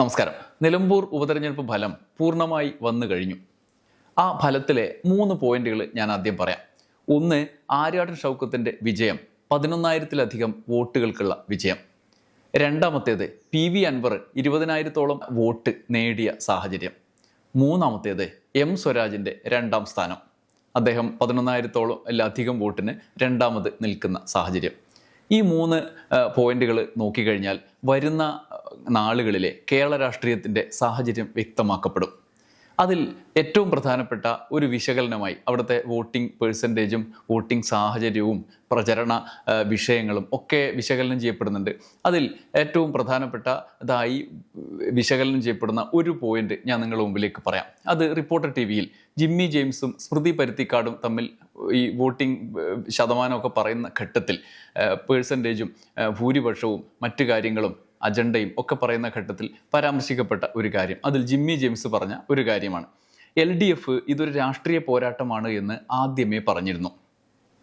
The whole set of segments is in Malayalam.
നമസ്കാരം. നിലമ്പൂർ ഉപതെരഞ്ഞെടുപ്പ് ഫലം പൂർണമായി വന്നു കഴിഞ്ഞു. ആ ഫലത്തിലെ മൂന്ന് പോയിന്റുകൾ ഞാൻ ആദ്യം പറയാം. ഒന്ന് ആര്യാടൻ ഷൗക്കത്തിന്റെ വിജയം പതിനൊന്നായിരത്തിലധികം വോട്ടുകൾക്കുള്ള വിജയം. രണ്ടാമത്തേത് പി വി അൻവർ ഇരുപതിനായിരത്തോളം വോട്ട് നേടിയ സാഹചര്യം. മൂന്നാമത്തേത് എം സ്വരാജിന്റെ രണ്ടാം സ്ഥാനം. അദ്ദേഹം പതിനൊന്നായിരത്തോളം അധികം വോട്ടിന് രണ്ടാമത് നിൽക്കുന്ന സാഹചര്യം. ഈ മൂന്ന് പോയിന്റുകൾ നോക്കിക്കഴിഞ്ഞാൽ വരുന്ന നാളുകളിലെ കേരള രാഷ്ട്രീയത്തിന്റെ സാഹചര്യം വ്യക്തമാക്കപ്പെടും. അതിൽ ഏറ്റവും പ്രധാനപ്പെട്ട ഒരു വിശകലനമായി അവിടുത്തെ വോട്ടിംഗ് പേഴ്സന്റേജും വോട്ടിംഗ് സാഹചര്യവും പ്രചരണ വിഷയങ്ങളും ഒക്കെ വിശകലനം ചെയ്യപ്പെടുന്നുണ്ട്. അതിൽ ഏറ്റവും പ്രധാനപ്പെട്ടതായി വിശകലനം ചെയ്യപ്പെടുന്ന ഒരു പോയിന്റ് ഞാൻ നിങ്ങളുടെ മുമ്പിലേക്ക് പറയാം. അത് റിപ്പോർട്ടർ ടി വിയിൽ ജിമ്മി ജെയിംസും സ്മൃതി പരുത്തിക്കാടും തമ്മിൽ ഈ വോട്ടിംഗ് ശതമാനമൊക്കെ പറയുന്ന ഘട്ടത്തിൽ പേഴ്സന്റേജും ഭൂരിപക്ഷവും മറ്റു കാര്യങ്ങളും അജണ്ടയും ഒക്കെ പറയുന്ന ഘട്ടത്തിൽ പരാമർശിക്കപ്പെട്ട ഒരു കാര്യം. അതിൽ ജിമ്മി ജെയിംസ് പറഞ്ഞ ഒരു കാര്യമാണ്. എൽ ഡി എഫ് ഇതൊരു രാഷ്ട്രീയ പോരാട്ടമാണ് എന്ന് ആദ്യമേ പറഞ്ഞിരുന്നു.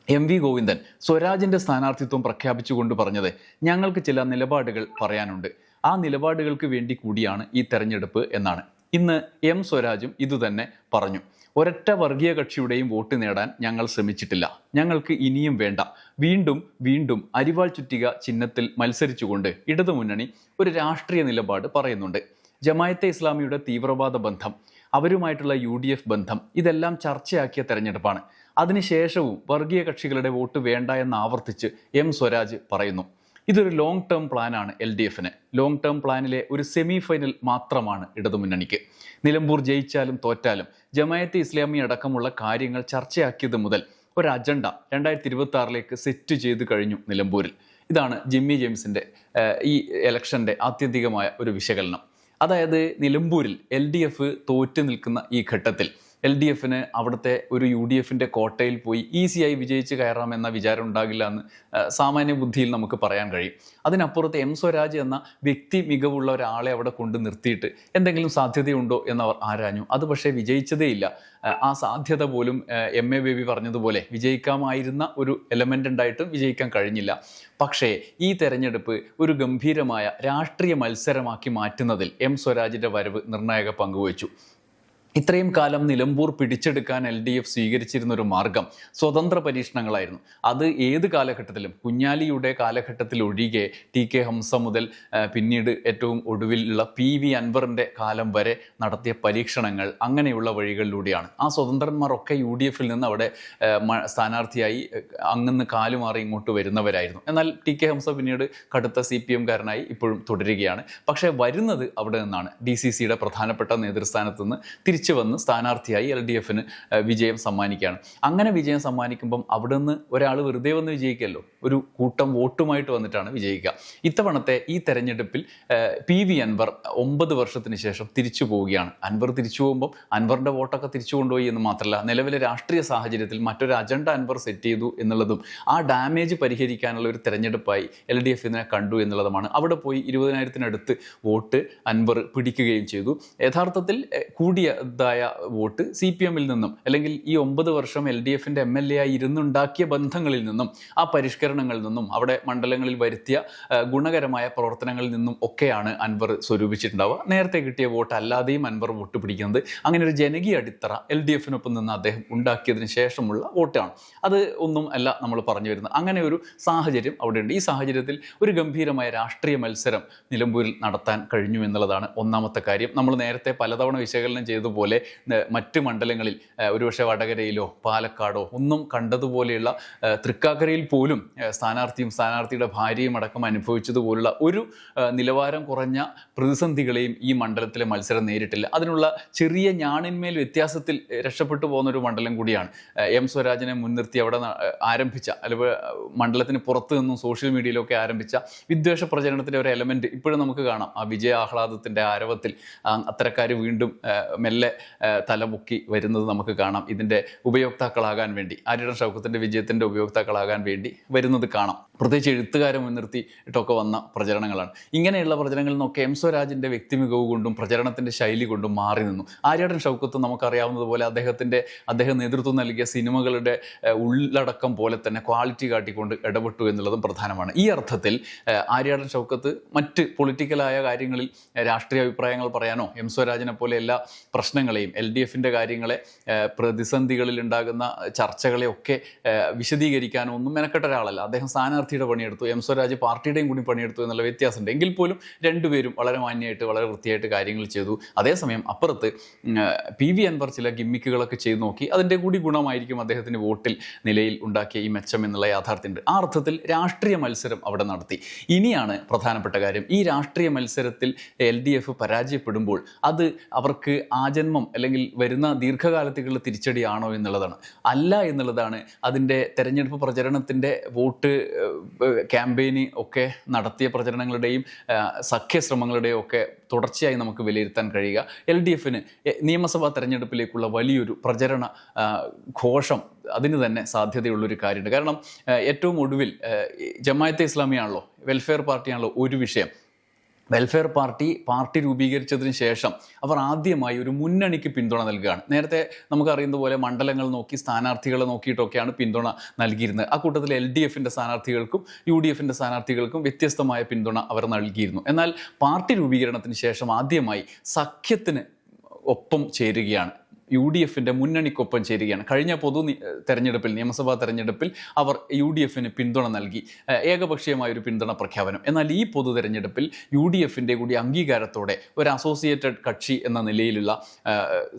എം വി ഗോവിന്ദൻ സ്വരാജിന്റെ സ്ഥാനാർത്ഥിത്വം പ്രഖ്യാപിച്ചുകൊണ്ട് പറഞ്ഞത് ഞങ്ങൾക്ക് ചില നിലപാടുകൾ പറയാനുണ്ട്. ആ നിലപാടുകൾക്ക് വേണ്ടി കൂടിയാണ് ഈ തെരഞ്ഞെടുപ്പ് എന്നാണ്. ഇന്ന് എം സ്വരാജും ഇതുതന്നെ പറഞ്ഞു. ഒരൊറ്റ വർഗീയ കക്ഷിയുടെയും വോട്ട് നേടാൻ ഞങ്ങൾ ശ്രമിച്ചിട്ടില്ല. ഞങ്ങൾക്ക് ഇനിയും വേണ്ട. വീണ്ടും വീണ്ടും അരിവാൾ ചുറ്റിക ചിഹ്നത്തിൽ മത്സരിച്ചുകൊണ്ട് ഇടതുമുന്നണി ഒരു രാഷ്ട്രീയ നിലപാട് പറയുന്നുണ്ട്. ജമായത്തെ ഇസ്ലാമിയുടെ തീവ്രവാദ ബന്ധം അവരുമായിട്ടുള്ള യു ഡി എഫ് ബന്ധം ഇതെല്ലാം ചർച്ചയാക്കിയ തെരഞ്ഞെടുപ്പാണ്. അതിനുശേഷവും വർഗീയ കക്ഷികളുടെ വോട്ട് വേണ്ട എന്ന് ആവർത്തിച്ച് എം സ്വരാജ് പറയുന്നു. ഇതൊരു ലോങ് ടേം പ്ലാനാണ് എൽ ഡി എഫിന്. ലോങ് ടേം പ്ലാനിലെ ഒരു സെമി ഫൈനൽ മാത്രമാണ് ഇടതുമുന്നണിക്ക്. നിലമ്പൂർ ജയിച്ചാലും തോറ്റാലും ജമായത്തെ ഇസ്ലാമി അടക്കമുള്ള കാര്യങ്ങൾ ചർച്ചയാക്കിയത് മുതൽ ഒരു അജണ്ട രണ്ടായിരത്തി ഇരുപത്തി ആറിലേക്ക് സെറ്റ് ചെയ്ത് കഴിഞ്ഞു നിലമ്പൂരിൽ. ഇതാണ് ജിമ്മി ജെയിംസിന്റെ ഈ ഇലക്ഷന്റെ ആത്യന്തികമായ ഒരു വിശകലനം. അതായത് നിലമ്പൂരിൽ എൽ ഡി എഫ് തോറ്റു നിൽക്കുന്ന ഈ ഘട്ടത്തിൽ എൽ ഡി എഫിന് അവിടുത്തെ ഒരു യു ഡി എഫിന്റെ കോട്ടയിൽ പോയി ഈസിയായി വിജയിച്ച് കയറാം എന്ന വിചാരം ഉണ്ടാകില്ല എന്ന് സാമാന്യ ബുദ്ധിയിൽ നമുക്ക് പറയാൻ കഴിയും. അതിനപ്പുറത്ത് എം സ്വരാജ് എന്ന വ്യക്തി മികവുള്ള ഒരാളെ അവിടെ കൊണ്ട് നിർത്തിയിട്ട് എന്തെങ്കിലും സാധ്യതയുണ്ടോ എന്നവർ ആരാഞ്ഞു. അത് പക്ഷേ വിജയിച്ചതേയില്ല ആ സാധ്യത പോലും എം എ ബേബി പറഞ്ഞതുപോലെ വിജയിക്കാമായിരുന്ന ഒരു എലമെന്റ് ഉണ്ടായിട്ടും വിജയിക്കാൻ കഴിഞ്ഞില്ല. പക്ഷേ ഈ തെരഞ്ഞെടുപ്പ് ഒരു ഗംഭീരമായ രാഷ്ട്രീയ മത്സരമാക്കി മാറ്റുന്നതിൽ എം സ്വരാജിന്റെ വരവ് നിർണായക പങ്കുവച്ചു ഇത്രയും കാലം നിലമ്പൂർ പിടിച്ചെടുക്കാൻ എൽ ഡി എഫ് സ്വീകരിച്ചിരുന്ന ഒരു മാർഗം സ്വതന്ത്ര പരീക്ഷണങ്ങളായിരുന്നു. അത് ഏത് കാലഘട്ടത്തിലും കുഞ്ഞാലിയുടെ കാലഘട്ടത്തിൽ ഒഴികെ ടി കെ ഹംസ മുതൽ പിന്നീട് ഏറ്റവും ഒടുവിലുള്ള പി വി അൻവറിന്റെ കാലം വരെ നടത്തിയ പരീക്ഷണങ്ങൾ അങ്ങനെയുള്ള വഴികളിലൂടെയാണ്. ആ സ്വതന്ത്രന്മാരൊക്കെ യു ഡി എഫിൽ നിന്ന് അവിടെ സ്ഥാനാർത്ഥിയായി അങ്ങന്ന് കാലുമാറി ഇങ്ങോട്ട് വരുന്നവരായിരുന്നു. എന്നാൽ ടി കെ ഹംസ പിന്നീട് കടുത്ത സി പി എംകാരനായി ഇപ്പോഴും തുടരുകയാണ്. പക്ഷേ വരുന്നത് അവിടെ നിന്നാണ് ഡി സി സിയുടെ പ്രധാനപ്പെട്ട നേതൃസ്ഥാനത്ത് നിന്ന് തിരിച്ചു വന്ന് സ്ഥാനാർത്ഥിയായി എൽ ഡി എഫിന് വിജയം സമ്മാനിക്കുകയാണ്. അങ്ങനെ വിജയം സമ്മാനിക്കുമ്പം അവിടെ നിന്ന് ഒരാൾ വെറുതെ വന്ന് വിജയിക്കല്ലോ. ഒരു കൂട്ടം വോട്ടുമായിട്ട് വന്നിട്ടാണ് വിജയിക്കുക. ഇത്തവണത്തെ ഈ തെരഞ്ഞെടുപ്പിൽ പി വി അൻവർ ഒമ്പത് വർഷത്തിന് ശേഷം തിരിച്ചു പോവുകയാണ്. അൻവർ തിരിച്ചു പോകുമ്പം അൻവറിന്റെ വോട്ടൊക്കെ തിരിച്ചു കൊണ്ടുപോയി എന്ന് മാത്രമല്ല നിലവിലെ രാഷ്ട്രീയ സാഹചര്യത്തിൽ മറ്റൊരു അജണ്ട അൻവർ സെറ്റ് ചെയ്തു എന്നുള്ളതും ആ ഡാമേജ് പരിഹരിക്കാനുള്ള ഒരു തെരഞ്ഞെടുപ്പായി എൽ ഡി എഫ് ഇതിനെ കണ്ടു എന്നുള്ളതുമാണ്. അവിടെ പോയി ഇരുപതിനായിരത്തിനടുത്ത് വോട്ട് അൻവർ പിടിക്കുകയും ചെയ്തു. യഥാർത്ഥത്തിൽ എഹ്, കൂടിയതായ വോട്ട് സി പി എമ്മിൽ നിന്നും അല്ലെങ്കിൽ ഈ ഒമ്പത് വർഷം എൽ ഡി എഫിന്റെ എം എൽ എ ആയി ഇരുന്നുണ്ടാക്കിയ ബന്ധങ്ങളിൽ നിന്നും ആ പരിഷ്കരണങ്ങളിൽ നിന്നും അവിടെ മണ്ഡലങ്ങളിൽ വരുത്തിയ ഗുണകരമായ പ്രവർത്തനങ്ങളിൽ നിന്നും ഒക്കെയാണ് അൻവർ സ്വരൂപിച്ചിട്ടുണ്ടാവുക. നേരത്തെ കിട്ടിയ വോട്ട് അല്ലാതെയും അൻവർ വോട്ട് പിടിക്കുന്നത്. അങ്ങനെ ഒരു ജനകീയ അടിത്തറ എൽ ഡി എഫിനൊപ്പം നിന്ന് അദ്ദേഹം ഉണ്ടാക്കിയതിന് ശേഷമുള്ള വോട്ടാണ്. അത് ഒന്നും അല്ല നമ്മൾ പറഞ്ഞു വരുന്നത്. അങ്ങനെ ഒരു സാഹചര്യം അവിടെയുണ്ട്. ഈ സാഹചര്യത്തിൽ ഒരു ഗംഭീരമായ രാഷ്ട്രീയ മത്സരം നിലമ്പൂരിൽ നടത്താൻ കഴിഞ്ഞു എന്നുള്ളതാണ് ഒന്നാമത്തെ കാര്യം. നമ്മൾ നേരത്തെ പലതവണ വിശകലനം ചെയ്തതുപോലെ ഏഹ്, മറ്റ് മണ്ഡലങ്ങളിൽ ഒരുപക്ഷെ വടകരയിലോ പാലക്കാടോ ഒന്നും കണ്ടതുപോലെയുള്ള തൃക്കാക്കരയിൽ പോലും സ്ഥാനാർത്ഥിയും സ്ഥാനാർത്ഥിയുടെ ഭാര്യയും അടക്കം അനുഭവിച്ചതുപോലുള്ള ഒരു നിലവാരം കുറഞ്ഞ പ്രതിസന്ധികളെയും ഈ മണ്ഡലത്തിലെ മത്സരം നേരിട്ടില്ല. അതിനുള്ള ചെറിയ ഞാണിന്മേൽ വ്യത്യാസത്തിൽ രക്ഷപ്പെട്ടു പോകുന്ന ഒരു മണ്ഡലം കൂടിയാണ്. എം സ്വരാജിനെ മുൻനിർത്തി അവിടെ ആരംഭിച്ച അല്ലെങ്കിൽ മണ്ഡലത്തിന് പുറത്തു നിന്നും സോഷ്യൽ മീഡിയയിലൊക്കെ ആരംഭിച്ച വിദ്വേഷ പ്രചരണത്തിന്റെ ഒരു എലമെന്റ് ഇപ്പോഴും നമുക്ക് കാണാം. ആ വിജയ ആഹ്ലാദത്തിന്റെ ആരവത്തിൽ അത്തരക്കാർ വീണ്ടും മെല്ലെ മെല്ലെ തലമുക്കി വരുന്നത് നമുക്ക് കാണാം. ഇതിന്റെ ഉപയോക്താക്കളാകാൻ വേണ്ടി ആര്യടൻ ഷൗക്കത്തിന്റെ വിജയത്തിന്റെ ഉപയോക്താക്കളാകാൻ വേണ്ടി വരുന്നത് കാണാം. പ്രത്യേകിച്ച് എഴുത്തുകാരെ മുൻനിർത്തിയിട്ടൊക്കെ വന്ന പ്രചരണങ്ങളാണ്. ഇങ്ങനെയുള്ള പ്രചരണങ്ങളിൽ നിന്നൊക്കെ എം സ്വരാജിന്റെ വ്യക്തിമികവ് കൊണ്ടും പ്രചരണത്തിന്റെ ശൈലി കൊണ്ടും മാറി നിന്നു. ആര്യടൻ ഷൗക്കത്ത് നമുക്കറിയാവുന്നതുപോലെ അദ്ദേഹത്തിന്റെ അദ്ദേഹം നേതൃത്വം നൽകിയ സിനിമകളുടെ ഉള്ളടക്കം പോലെ തന്നെ ക്വാളിറ്റി കാട്ടിക്കൊണ്ട് ഇടപെട്ടു എന്നുള്ളതും പ്രധാനമാണ്. ഈ അർത്ഥത്തിൽ ആര്യടൻ ആര്യാടൻ ഷൗക്കത്ത് മറ്റ് പൊളിറ്റിക്കലായ കാര്യങ്ങളിൽ രാഷ്ട്രീയ അഭിപ്രായങ്ങൾ പറയാനോ എം സ്വരാജിനെ പോലെ എല്ലാ പ്രശ്നങ്ങളെയും എൽ ഡി എഫിന്റെ കാര്യങ്ങളെ പ്രതിസന്ധികളിൽ ഉണ്ടാകുന്ന ചർച്ചകളെയൊക്കെ വിശദീകരിക്കാനോ ഒന്നും മെനക്കെട്ട ഒരാളല്ല. അദ്ദേഹം സ്ഥാനാർത്ഥിയുടെ പണിയെടുത്തു എം സ്വരാജ് പാർട്ടിയുടെയും കൂടി പണിയെടുത്തു എന്നുള്ള വ്യത്യാസമുണ്ട്. എങ്കിൽ പോലും രണ്ടുപേരും വളരെ മാന്യമായിട്ട് വളരെ വൃത്തിയായിട്ട് കാര്യങ്ങൾ ചെയ്തു. അതേസമയം അപ്പുറത്ത് പി വി അൻവർ ചില ഗിമ്മിക്കുകളൊക്കെ ചെയ്തു നോക്കി. അതിന്റെ കൂടി ഗുണമായിരിക്കും അദ്ദേഹത്തിന് വോട്ടിൽ നിലയിൽ ഉണ്ടാക്കിയ ഈ മെച്ചം എന്നുള്ള യാഥാർത്ഥ്യമുണ്ട്. ആ അർത്ഥത്തിൽ രാഷ്ട്രീയ മത്സരം അവിടെ നടത്തി. ഇനിയാണ് പ്രധാനപ്പെട്ട കാര്യം. ഈ രാഷ്ട്രീയ മത്സരത്തിൽ എൽ ഡി എഫ് പരാജയപ്പെടുമ്പോൾ അത് അവർക്ക് ആജന്മം അല്ലെങ്കിൽ വരുന്ന ദീർഘകാലത്തേക്കുള്ള തിരിച്ചടിയാണോ എന്നുള്ളതാണ്. അല്ല എന്നുള്ളതാണ് അതിന്റെ തെരഞ്ഞെടുപ്പ് പ്രചരണത്തിന്റെ വോട്ട് ക്യാമ്പയിന് ഒക്കെ നടത്തിയ പ്രചരണങ്ങളുടെയും സഖ്യശ്രമങ്ങളുടെയും ഒക്കെ തുടർച്ചയായി നമുക്ക് വിലയിരുത്താൻ കഴിയുക. എൽ ഡി എഫിന് നിയമസഭാ തെരഞ്ഞെടുപ്പിലേക്കുള്ള വലിയൊരു പ്രചരണ ഘോഷം അതിന് തന്നെ സാധ്യതയുള്ളൊരു കാര്യമുണ്ട്. കാരണം ഏറ്റവും ഒടുവിൽ ജമായത്തെ ഇസ്ലാമിയാണല്ലോ വെൽഫെയർ പാർട്ടിയാണല്ലോ ഒരു വിഷയം. വെൽഫെയർ പാർട്ടി പാർട്ടി രൂപീകരിച്ചതിന് ശേഷം അവർ ആദ്യമായി ഒരു മുന്നണിക്ക് പിന്തുണ നൽകുകയാണ്. നേരത്തെ നമുക്കറിയുന്ന പോലെ മണ്ഡലങ്ങൾ നോക്കി സ്ഥാനാർത്ഥികളെ നോക്കിയിട്ടൊക്കെയാണ് പിന്തുണ നൽകിയിരുന്നത്. ആ കൂട്ടത്തിൽ എൽ ഡി എഫിന്റെ സ്ഥാനാർത്ഥികൾക്കും യു ഡി എഫിന്റെ സ്ഥാനാർത്ഥികൾക്കും വ്യത്യസ്തമായ പിന്തുണ അവർ നൽകിയിരുന്നു. എന്നാൽ പാർട്ടി രൂപീകരണത്തിന് ശേഷം ആദ്യമായി സഖ്യത്തിന് ഒപ്പം ചേരുകയാണ്. യു ഡി എഫിന്റെ മുന്നണിക്കൊപ്പം ചേരുകയാണ്. കഴിഞ്ഞ പൊതു തെരഞ്ഞെടുപ്പിൽ നിയമസഭാ തെരഞ്ഞെടുപ്പിൽ അവർ യു ഡി എഫിന് പിന്തുണ നൽകി. ഏകപക്ഷീയമായ ഒരു പിന്തുണ പ്രഖ്യാപനം. എന്നാൽ ഈ പൊതു തെരഞ്ഞെടുപ്പിൽ യു ഡി എഫിന്റെ കൂടി അംഗീകാരത്തോടെ ഒരു അസോസിയേറ്റഡ് കക്ഷി എന്ന നിലയിലുള്ള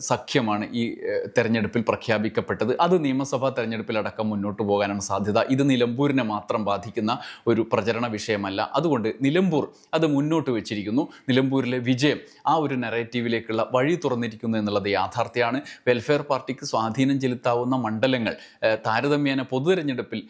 സഖ്യമാണ് ഈ തെരഞ്ഞെടുപ്പിൽ പ്രഖ്യാപിക്കപ്പെട്ടത്. അത് നിയമസഭാ തെരഞ്ഞെടുപ്പിലടക്കം മുന്നോട്ട് പോകാനാണ് സാധ്യത. ഇത് നിലമ്പൂരിനെ മാത്രം ബാധിക്കുന്ന ഒരു പ്രചരണ വിഷയമല്ല. അതുകൊണ്ട് നിലമ്പൂർ അത് മുന്നോട്ട് വെച്ചിരിക്കുന്നു. നിലമ്പൂരിലെ വിജയം ആ ഒരു നെറേറ്റീവിലേക്കുള്ള വഴി തുറന്നിരിക്കുന്നു എന്നുള്ളത് യാഥാർത്ഥ്യമാണ്. വെൽഫെയർ പാർട്ടിക്ക് സ്വാധീനം ചെലുത്താവുന്ന മണ്ഡലങ്ങൾ താരതമ്യേന പൊതു തെരഞ്ഞെടുപ്പിൽ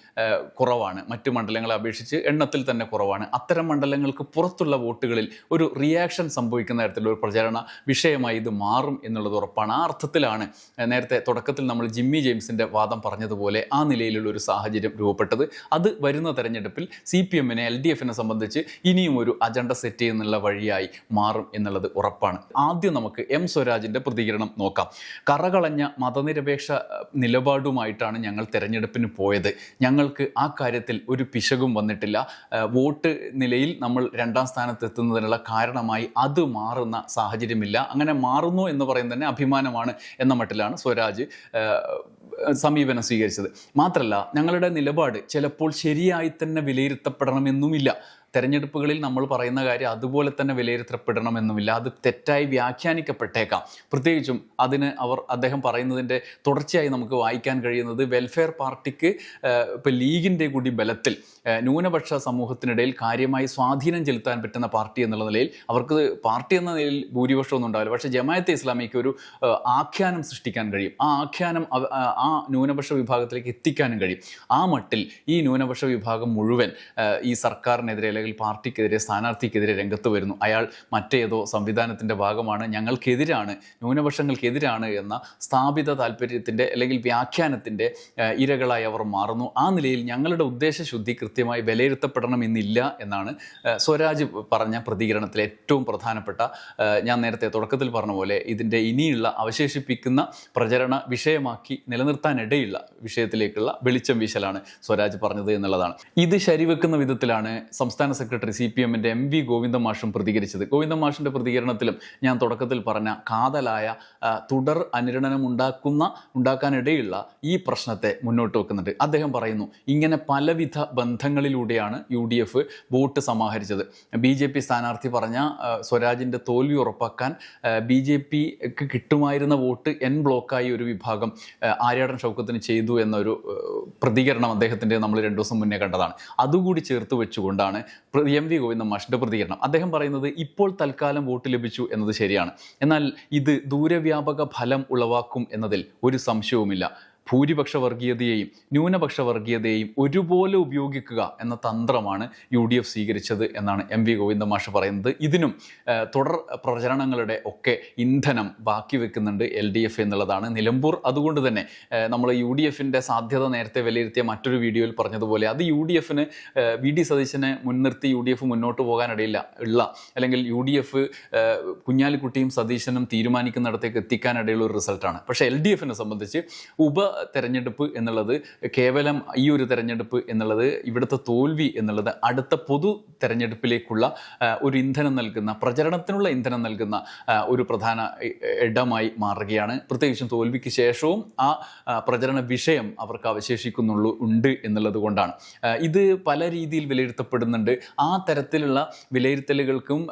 കുറവാണ്. മറ്റു മണ്ഡലങ്ങളെ അപേക്ഷിച്ച് എണ്ണത്തിൽ തന്നെ കുറവാണ്. അത്തരം മണ്ഡലങ്ങൾക്ക് പുറത്തുള്ള വോട്ടുകളിൽ ഒരു റിയാക്ഷൻ സംഭവിക്കുന്ന തരത്തിലുള്ള ഒരു പ്രചാരണ വിഷയമായി ഇത് മാറും എന്നുള്ളത് ഉറപ്പാണ്. ആ അർത്ഥത്തിലാണ് നേരത്തെ തുടക്കത്തിൽ നമ്മൾ ജിമ്മി ജെയിംസിന്റെ വാദം പറഞ്ഞതുപോലെ ആ നിലയിലുള്ള ഒരു സാഹചര്യം രൂപപ്പെട്ടത്. അത് വരുന്ന തെരഞ്ഞെടുപ്പിൽ സി പി എമ്മിനെ എൽ ഡി എഫിനെ സംബന്ധിച്ച് ഇനിയും ഒരു അജണ്ട സെറ്റ് ചെയ്യുന്നുള്ള വഴിയായി മാറും എന്നുള്ളത് ഉറപ്പാണ്. ആദ്യം നമുക്ക് എം സ്വരാജിന്റെ പ്രതികരണം നോക്കാം. കറകളഞ്ഞ മതനിരപേക്ഷ നിലപാടുമായിട്ടാണ് ഞങ്ങൾ തിരഞ്ഞെടുപ്പിന് പോയത്. ഞങ്ങൾക്ക് ആ കാര്യത്തിൽ ഒരു പിശകും വന്നിട്ടില്ല. വോട്ട് നിലയിൽ നമ്മൾ രണ്ടാം സ്ഥാനത്ത് എത്തുന്നതിനുള്ള കാരണമായി അത് മാറുന്ന സാഹചര്യമില്ല. അങ്ങനെ മാറുന്നു എന്ന് പറയുന്നത് തന്നെ അഭിമാനമാണ് എന്ന മട്ടിലാണ് സ്വരാജ് സമീപനം സ്വീകരിച്ചത്. മാത്രമല്ല ഞങ്ങളുടെ നിലപാട് ചിലപ്പോൾ ശരിയായി തന്നെ വിലയിരുത്തപ്പെടണമെന്നുമില്ല. തെരഞ്ഞെടുപ്പുകളിൽ നമ്മൾ പറയുന്ന കാര്യം അതുപോലെ തന്നെ വിലയിരുത്തപ്പെടണമെന്നുമില്ല. അത് തെറ്റായി വ്യാഖ്യാനിക്കപ്പെട്ടേക്കാം. പ്രത്യേകിച്ചും അതിന് അവർ അദ്ദേഹം പറയുന്നതിന്റെ തുടർച്ചയായി നമുക്ക് വായിക്കാൻ കഴിയുന്നത് വെൽഫെയർ പാർട്ടിക്ക് ഇപ്പോൾ ലീഗിന്റെ കൂടി ബലത്തിൽ ന്യൂനപക്ഷ സമൂഹത്തിനിടയിൽ കാര്യമായി സ്വാധീനം ചെലുത്താൻ പറ്റുന്ന പാർട്ടി എന്നുള്ള നിലയിൽ അവർക്ക് പാർട്ടി എന്ന നിലയിൽ ഭൂരിപക്ഷമൊന്നും ഉണ്ടാവില്ല. പക്ഷേ ജമായത്തെ ഇസ്ലാമിക്ക് ഒരു ആഖ്യാനം സൃഷ്ടിക്കാൻ കഴിയും. ആ ആഖ്യാനം ആ- ന്യൂനപക്ഷ വിഭാഗത്തിലേക്ക് എത്തിക്കാനും കഴിയും. ആ മട്ടിൽ ഈ ന്യൂനപക്ഷ വിഭാഗം മുഴുവൻ ഈ സർക്കാരിനെതിരെ അല്ലെങ്കിൽ പാർട്ടിക്കെതിരെ സ്ഥാനാർത്ഥിക്കെതിരെ രംഗത്ത് വരുന്നു. അയാൾ മറ്റേതോ സംവിധാനത്തിന്റെ ഭാഗമാണ് ഞങ്ങൾക്കെതിരാണ് ന്യൂനപക്ഷങ്ങൾക്കെതിരാണ് എന്ന സ്ഥാപിത താല്പര്യത്തിന്റെ അല്ലെങ്കിൽ വ്യാഖ്യാനത്തിന്റെ ഇരകളായി അവർ മാറുന്നു. ആ നിലയിൽ ഞങ്ങളുടെ ഉദ്ദേശശുദ്ധി കൃത്യമായി വിലയിരുത്തപ്പെടണമെന്നില്ല എന്നാണ് സ്വരാജ് പറഞ്ഞ പ്രതികരണത്തിലെ ഏറ്റവും പ്രധാനപ്പെട്ട ഞാൻ നേരത്തെ തുടക്കത്തിൽ പറഞ്ഞ പോലെ ഇതിന്റെ ഇനിയുള്ള അവശേഷിപ്പിക്കുന്ന പ്രചരണ വിഷയമാക്കി നിലനിർത്താനിടയുള്ള വിഷയത്തിലേക്കുള്ള വെളിച്ചം വീശലാണ് സ്വരാജ് പറഞ്ഞത് എന്നുള്ളതാണ്. ഇത് ശരിവെക്കുന്ന വിധത്തിലാണ് സംസ്ഥാന സെക്രട്ടറി സി പി എമ്മിന്റെ എം വി ഗോവിന്ദ മാഷും പ്രതികരിച്ചത്. ഗോവിന്ദ മാഷിന്റെ പ്രതികരണത്തിലും ഞാൻ തുടക്കത്തിൽ പറഞ്ഞ കാതലായ തുടർ അനുരണനം ഉണ്ടാക്കുന്ന ഉണ്ടാക്കാനിടയുള്ള ഈ പ്രശ്നത്തെ മുന്നോട്ട് വെക്കുന്നുണ്ട്. അദ്ദേഹം പറയുന്നു ഇങ്ങനെ പലവിധ ബന്ധങ്ങളിലൂടെയാണ് യു ഡി എഫ് വോട്ട് സമാഹരിച്ചത്. ബി ജെ പി സ്ഥാനാർത്ഥി പറഞ്ഞ സ്വരാജിന്റെ തോൽവി ഉറപ്പാക്കാൻ ബി ജെ പിക്ക് കിട്ടുമായിരുന്ന വോട്ട് എൻ ബ്ലോക്കായി ഒരു വിഭാഗം ആര്യാടൻ ഷൗക്കത്തിന് ചെയ്തു എന്നൊരു പ്രതികരണം അദ്ദേഹത്തിന്റെ നമ്മൾ രണ്ടു ദിവസം മുന്നേ കണ്ടതാണ്. അതുകൂടി ചേർത്ത് വെച്ചുകൊണ്ടാണ് എം വി ഗോവിന്ദ മാഷിന്റെ പ്രതികരണം. അദ്ദേഹം പറയുന്നത് ഇപ്പോൾ തൽക്കാലം വോട്ട് ലഭിച്ചു എന്നത് ശരിയാണ്. എന്നാൽ ഇത് ദൂരവ്യാപക ഫലം ഉളവാക്കും എന്നതിൽ ഒരു സംശയവുമില്ല. ഭൂരിപക്ഷ വർഗീയതയെയും ന്യൂനപക്ഷ വർഗീയതയെയും ഒരുപോലെ ഉപയോഗിക്കുക എന്ന തന്ത്രമാണ് യു ഡി എഫ് സ്വീകരിച്ചത് എന്നാണ് എം വി ഗോവിന്ദ മാഷ് പറയുന്നത്. ഇതിനും തുടർ പ്രചരണങ്ങളുടെ ഒക്കെ ഇന്ധനം ബാക്കി വെക്കുന്നുണ്ട് എൽ ഡി എഫ് എന്നുള്ളതാണ് നിലമ്പൂർ. അതുകൊണ്ട് തന്നെ നമ്മൾ യു ഡി എഫിന്റെ സാധ്യത നേരത്തെ വിലയിരുത്തിയ മറ്റൊരു വീഡിയോയിൽ പറഞ്ഞതുപോലെ അത് യു ഡി എഫിന് വി ഡി സതീശനെ മുൻനിർത്തി യു ഡി എഫ് മുന്നോട്ട് പോകാനിടയില്ല ഉള്ള അല്ലെങ്കിൽ യു ഡി എഫ് കുഞ്ഞാലിക്കുട്ടിയും സതീശനും തീരുമാനിക്കുന്നിടത്തേക്ക് എത്തിക്കാനിടയുള്ള ഒരു റിസൾട്ടാണ്. പക്ഷേ എൽ ഡി എഫിനെ സംബന്ധിച്ച് ഉപ തെരഞ്ഞെടുപ്പ് എന്നുള്ളത് കേവലം ഈ ഒരു തെരഞ്ഞെടുപ്പ് എന്നുള്ളത് ഇവിടുത്തെ തോൽവി എന്നുള്ളത് അടുത്ത പൊതു തെരഞ്ഞെടുപ്പിലേക്കുള്ള ഒരു ഇന്ധനം നൽകുന്ന പ്രചരണത്തിനുള്ള ഇന്ധനം നൽകുന്ന ഒരു പ്രധാന ഇടമായി മാറുകയാണ്. പ്രത്യേകിച്ചും തോൽവിക്ക് ശേഷവും ആ പ്രചരണ വിഷയം അവർക്ക് അവശേഷിക്കുന്നുള്ളൂ ഉണ്ട് എന്നുള്ളത് കൊണ്ടാണ്. ഇത് പല രീതിയിൽ വിലയിരുത്തപ്പെടുന്നുണ്ട്. ആ തരത്തിലുള്ള വിലയിരുത്തലുകൾക്കും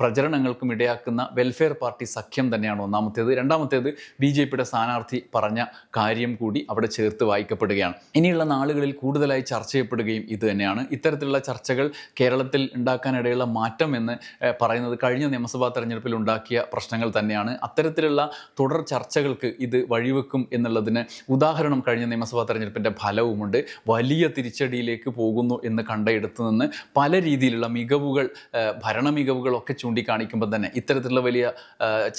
പ്രചരണങ്ങൾക്കും ഇടയാക്കുന്ന വെൽഫെയർ പാർട്ടി സഖ്യം തന്നെയാണ് ഒന്നാമത്തേത്. രണ്ടാമത്തേത് ബി ജെ പിയുടെ സ്ഥാനാർത്ഥി പറഞ്ഞ കാര്യം കൂടി അവിടെ ചേർത്ത് വായിക്കപ്പെടുകയാണ്. ഇനിയുള്ള നാളുകളിൽ കൂടുതലായി ചർച്ച ചെയ്യപ്പെടുകയും ഇത് തന്നെയാണ്. ഇത്തരത്തിലുള്ള ചർച്ചകൾ കേരളത്തിൽ ഉണ്ടാക്കാനിടയുള്ള മാറ്റം എന്ന് പറയുന്നത് കഴിഞ്ഞ നിയമസഭാ തെരഞ്ഞെടുപ്പിൽ ഉണ്ടാക്കിയ പ്രശ്നങ്ങൾ തന്നെയാണ്. അത്തരത്തിലുള്ള തുടർ ചർച്ചകൾക്ക് ഇത് വഴിവെക്കും എന്നുള്ളതിന് ഉദാഹരണം കഴിഞ്ഞ നിയമസഭാ തെരഞ്ഞെടുപ്പിന്റെ ഫലവുമുണ്ട്. വലിയ തിരിച്ചടിയിലേക്ക് പോകുന്നു എന്ന് കണ്ടയിടത്ത് നിന്ന് പല രീതിയിലുള്ള മികവുകൾ ഭരണ മികവുകളൊക്കെ ചൂണ്ടിക്കാണിക്കുമ്പോൾ തന്നെ ഇത്തരത്തിലുള്ള വലിയ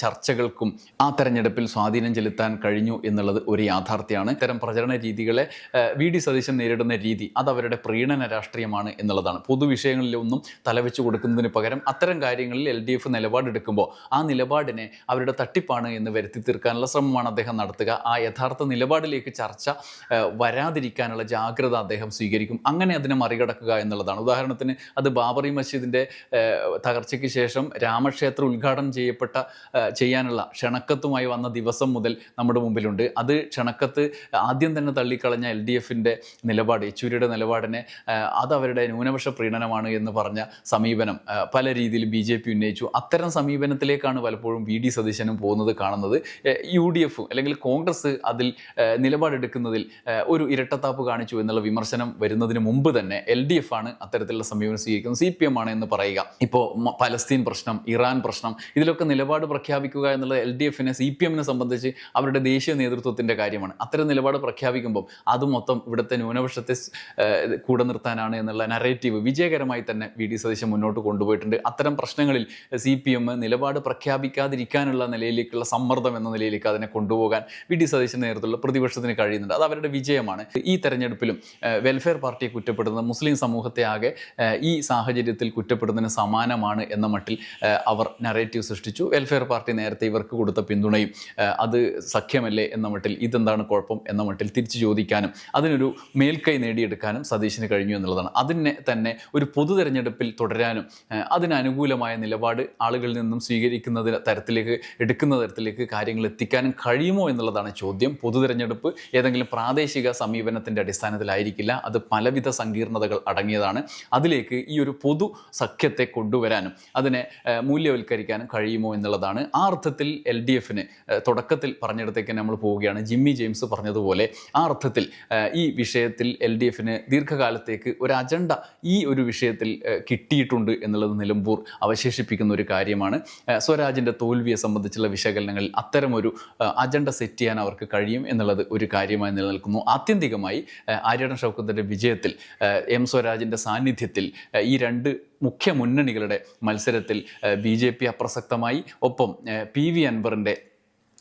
ചർച്ചകൾക്കും ആ തെരഞ്ഞെടുപ്പിൽ സ്വാധീനം ചെലുത്താൻ കഴിഞ്ഞു എന്നുള്ളത് ഒരു യാഥാർത്ഥ്യമാണ് ഇത്തരം പ്രചരണ രീതികളെ വി ഡി സതീശൻ നേരിടുന്ന രീതി. അത് അവരുടെ പ്രീണന രാഷ്ട്രീയമാണ് എന്നുള്ളതാണ്. പൊതുവിഷയങ്ങളിലൊന്നും തലവെച്ച് കൊടുക്കുന്നതിന് പകരം അത്തരം കാര്യങ്ങളിൽ എൽ ഡി എഫ് നിലപാടെടുക്കുമ്പോൾ ആ നിലപാടിനെ അവരുടെ തട്ടിപ്പാണ് എന്ന് വരുത്തി തീർക്കാനുള്ള ശ്രമമാണ് അദ്ദേഹം നടത്തുക. ആ യഥാർത്ഥ നിലപാടിലേക്ക് ചർച്ച വരാതിരിക്കാനുള്ള ജാഗ്രത അദ്ദേഹം സ്വീകരിക്കും. അങ്ങനെ അതിനെ മറികടക്കുക എന്നുള്ളതാണ്. ഉദാഹരണത്തിന് അത് ബാബറി മസ്ജിദിന്റെ തകർച്ചയ്ക്ക് ശേഷം രാമക്ഷേത്രം ഉദ്ഘാടനം ചെയ്യപ്പെട്ട ചെയ്യാനുള്ള ക്ഷണക്കത്തുമായി വന്ന ദിവസം മുതൽ നമ്മുടെ മുമ്പിലുണ്ട്. അത് ക്ഷണക്കത്ത് ആദ്യം തന്നെ തള്ളിക്കളഞ്ഞ എൽ ഡി എഫിന്റെ നിലപാട് യെച്ചൂരിയുടെ നിലപാടിനെ അത് അവരുടെ ന്യൂനപക്ഷ പ്രീണനമാണ് എന്ന് പറഞ്ഞ സമീപനം പല രീതിയിൽ ബി ജെ പി ഉന്നയിച്ചു. അത്തരം സമീപനത്തിലേക്കാണ് പലപ്പോഴും വി ഡി സതീശനും പോകുന്നത് കാണുന്നത്. യു ഡി എഫ് അല്ലെങ്കിൽ കോൺഗ്രസ് അതിൽ നിലപാടെടുക്കുന്നതിൽ ഒരു ഇരട്ടത്താപ്പ് കാണിച്ചു എന്നുള്ള വിമർശനം വരുന്നതിന് മുമ്പ് തന്നെ എൽ ഡി എഫ് ആണ് അത്തരത്തിലുള്ള സമീപനം സ്വീകരിക്കുന്നത്. സി പി എം ആണ് എന്ന് പറയുക. ഇപ്പോൾ പലസ്തീൻ പ്രശ്നം ഇറാൻ പ്രശ്നം ഇതിലൊക്കെ നിലപാട് പ്രഖ്യാപിക്കുക എന്നുള്ളത് എൽ ഡി എഫിനെ സി പി എമ്മിനെ സംബന്ധിച്ച് അവരുടെ ദേശീയ നേതൃത്വത്തിന്റെ കാര്യമാണ്. അത്തരം നിലപാട് പ്രഖ്യാപിക്കുമ്പോൾ അത് മൊത്തം ഇവിടുത്തെ ന്യൂനപക്ഷത്തെ കൂടെ നിർത്താനാണ് എന്നുള്ള നറേറ്റീവ് വിജയകരമായി തന്നെ വി ഡി സതീശൻ മുന്നോട്ട് കൊണ്ടുപോയിട്ടുണ്ട്. അത്തരം പ്രശ്നങ്ങളിൽ സി പി എം നിലപാട് പ്രഖ്യാപിക്കാതിരിക്കാനുള്ള നിലയിലേക്കുള്ള സമ്മർദ്ദം എന്ന നിലയിലേക്ക് അതിനെ കൊണ്ടുപോകാൻ വി ഡി സതീശന്റെ നേതൃത്വത്തിലുള്ള പ്രതിപക്ഷത്തിന് കഴിയുന്നുണ്ട്. അത് അവരുടെ വിജയമാണ്. ഈ തെരഞ്ഞെടുപ്പിലും വെൽഫെയർ പാർട്ടിയെ കുറ്റപ്പെടുന്ന മുസ്ലിം സമൂഹത്തെ ആകെ ഈ സാഹചര്യത്തിൽ കുറ്റപ്പെടുന്നതിന് സമാനമാണ് എന്ന മട്ടിൽ അവർ നറേറ്റീവ് സൃഷ്ടിച്ചു. വെൽഫെയർ പാർട്ടി നേരത്തെ ഇവർക്ക് കൊടുത്ത പിന്തുണയും അത് സഖ്യമല്ലേ എന്ന മട്ടിൽ ഇതെന്താണ് കുഴപ്പം? എന്ന മട്ടിൽ തിരിച്ചു ചോദിക്കാനും അതിനൊരു മേൽക്കൈ നേടിയെടുക്കാനും സതീശന് കഴിഞ്ഞു എന്നുള്ളതാണ്. അതിനെ തന്നെ ഒരു പൊതു തെരഞ്ഞെടുപ്പിൽ തുടരാനും അതിനനുകൂലമായ അതിന് നിലപാട് ആളുകളിൽ നിന്നും സ്വീകരിക്കുന്നതിന് തരത്തിലേക്ക് എടുക്കുന്ന തരത്തിലേക്ക് കാര്യങ്ങൾ എത്തിക്കാനും കഴിയുമോ എന്നുള്ളതാണ് ചോദ്യം. പൊതു തെരഞ്ഞെടുപ്പ് ഏതെങ്കിലും പ്രാദേശിക സമീപനത്തിന്റെ അടിസ്ഥാനത്തിലായിരിക്കില്ല. അത് പലവിധ സങ്കീർണതകൾ അടങ്ങിയതാണ്. അതിലേക്ക് ഈ ഒരു പൊതു സഖ്യത്തെ കൊണ്ടുവരാനും അതിനെ മൂല്യവൽക്കരിക്കാനും കഴിയുമോ എന്നുള്ളതാണ്. ആ അർത്ഥത്തിൽ എൽ ഡി എഫിന് തുടക്കത്തിൽ പറഞ്ഞിടത്തേക്ക് നമ്മൾ പോവുകയാണ്. ജിമ്മി ജെയിംസ് പറഞ്ഞതുപോലെ ആ അർത്ഥത്തിൽ ഈ വിഷയത്തിൽ എൽ ഡി എഫിന് ദീർഘകാലത്തേക്ക് ഒരു അജണ്ട ഈ ഒരു വിഷയത്തിൽ കിട്ടിയിട്ടുണ്ട് എന്നുള്ളത് നിലമ്പൂർ അവശേഷിപ്പിക്കുന്ന ഒരു കാര്യമാണ്. സ്വരാജിന്റെ തോൽവിയെ സംബന്ധിച്ചുള്ള വിശകലനങ്ങളിൽ അത്തരമൊരു അജണ്ട സെറ്റ് ചെയ്യാൻ അവർക്ക് കഴിയും എന്നുള്ളത് ഒരു കാര്യമായി നിലനിൽക്കുന്നു. ആത്യന്തികമായി ആര്യടൻ ഷൗക്കത്തിന്റെ വിജയത്തിൽ എം സ്വരാജിന്റെ സാന്നിധ്യത്തിൽ ഈ രണ്ട് മുഖ്യ മുന്നണികളുടെ മത്സരത്തിൽ ബി ജെ പി അപ്രസക്തമായി. ഒപ്പം പി വി അൻവറിന്റെ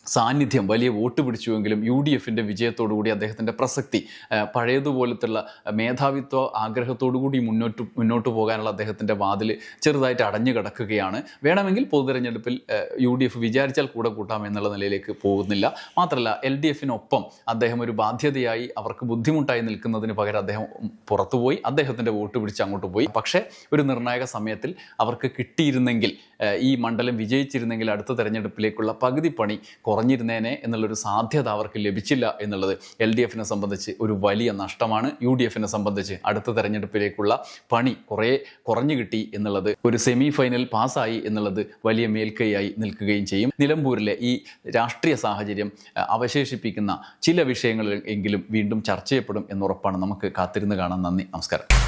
സാന്നിധ്യം വലിയ വോട്ട് പിടിച്ചുവെങ്കിലും യു ഡി എഫിന്റെ വിജയത്തോടുകൂടി അദ്ദേഹത്തിന്റെ പ്രസക്തി പഴയതുപോലത്തുള്ള മേധാവിത്വ ആഗ്രഹത്തോടുകൂടി മുന്നോട്ട് മുന്നോട്ട് പോകാനുള്ള അദ്ദേഹത്തിന്റെ വാതിൽ ചെറുതായിട്ട് അടഞ്ഞു കിടക്കുകയാണ്. വേണമെങ്കിൽ പൊതു തെരഞ്ഞെടുപ്പിൽ യു ഡി എഫ് വിചാരിച്ചാൽ കൂടെ കൂട്ടാം എന്നുള്ള നിലയിലേക്ക് പോകുന്നില്ല. മാത്രമല്ല എൽ ഡി എഫിനൊപ്പം അദ്ദേഹം ഒരു ബാധ്യതയായി അവർക്ക് ബുദ്ധിമുട്ടായി നിൽക്കുന്നതിന് പകരം അദ്ദേഹം പുറത്തുപോയി അദ്ദേഹത്തിന്റെ വോട്ട് പിടിച്ച് അങ്ങോട്ട് പോയി. പക്ഷേ ഒരു നിർണായക സമയത്തിൽ അവർക്ക് കിട്ടിയിരുന്നെങ്കിൽ ഈ മണ്ഡലം വിജയിച്ചിരുന്നെങ്കിൽ അടുത്ത തെരഞ്ഞെടുപ്പിലേക്കുള്ള പകുതി പണി കുറഞ്ഞിരുന്നേനെ എന്നുള്ളൊരു സാധ്യത അവർക്ക് ലഭിച്ചില്ല എന്നുള്ളത് എൽ ഡി എഫിനെ സംബന്ധിച്ച് ഒരു വലിയ നഷ്ടമാണ്. യു ഡി എഫിനെ സംബന്ധിച്ച് അടുത്ത തെരഞ്ഞെടുപ്പിലേക്കുള്ള പണി കുറേ കുറഞ്ഞു കിട്ടി എന്നുള്ളത് ഒരു സെമി ഫൈനൽ പാസ്സായി എന്നുള്ളത് വലിയ മേൽക്കൈയായി നിൽക്കുകയും ചെയ്യും. നിലമ്പൂരിലെ ഈ രാഷ്ട്രീയ സാഹചര്യം അവശേഷിപ്പിക്കുന്ന ചില വിഷയങ്ങളിൽ എങ്കിലും വീണ്ടും ചർച്ച ചെയ്യപ്പെടും എന്നുറപ്പാണ് നമുക്ക് കാത്തിരുന്ന് കാണാം. നന്ദി. നമസ്കാരം.